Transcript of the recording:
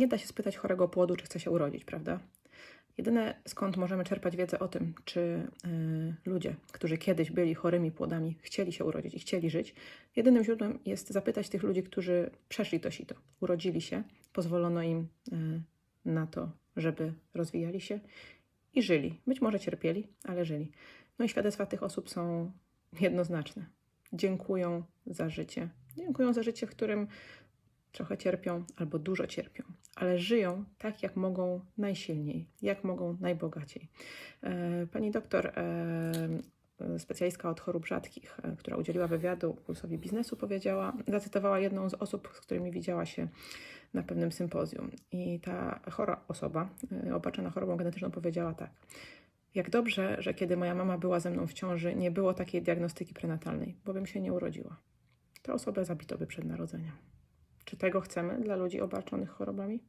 Nie da się spytać chorego płodu, czy chce się urodzić, prawda? Jedyne skąd możemy czerpać wiedzę o tym, czy y, ludzie, którzy kiedyś byli chorymi płodami, chcieli się urodzić i chcieli żyć, jedynym źródłem jest zapytać tych ludzi, którzy przeszli to sito, urodzili się, pozwolono im y, na to, żeby rozwijali się i żyli. Być może cierpieli, ale żyli. No i świadectwa tych osób są jednoznaczne. Dziękują za życie. Dziękują za życie, w którym trochę cierpią albo dużo cierpią, ale żyją tak, jak mogą najsilniej, jak mogą najbogaciej. E, Pani doktor, e, specjalistka od chorób rzadkich, e, która udzieliła wywiadu Pulsowi Biznesu, powiedziała, zacytowała jedną z osób, z którymi widziała się na pewnym sympozjum. I ta chora osoba, opatrzona chorobą genetyczną, powiedziała tak. Jak dobrze, że kiedy moja mama była ze mną w ciąży, nie było takiej diagnostyki prenatalnej, bo bym się nie urodziła. Tę osobę zabito by przed narodzeniem. Czy tego chcemy dla ludzi obarczonych chorobami?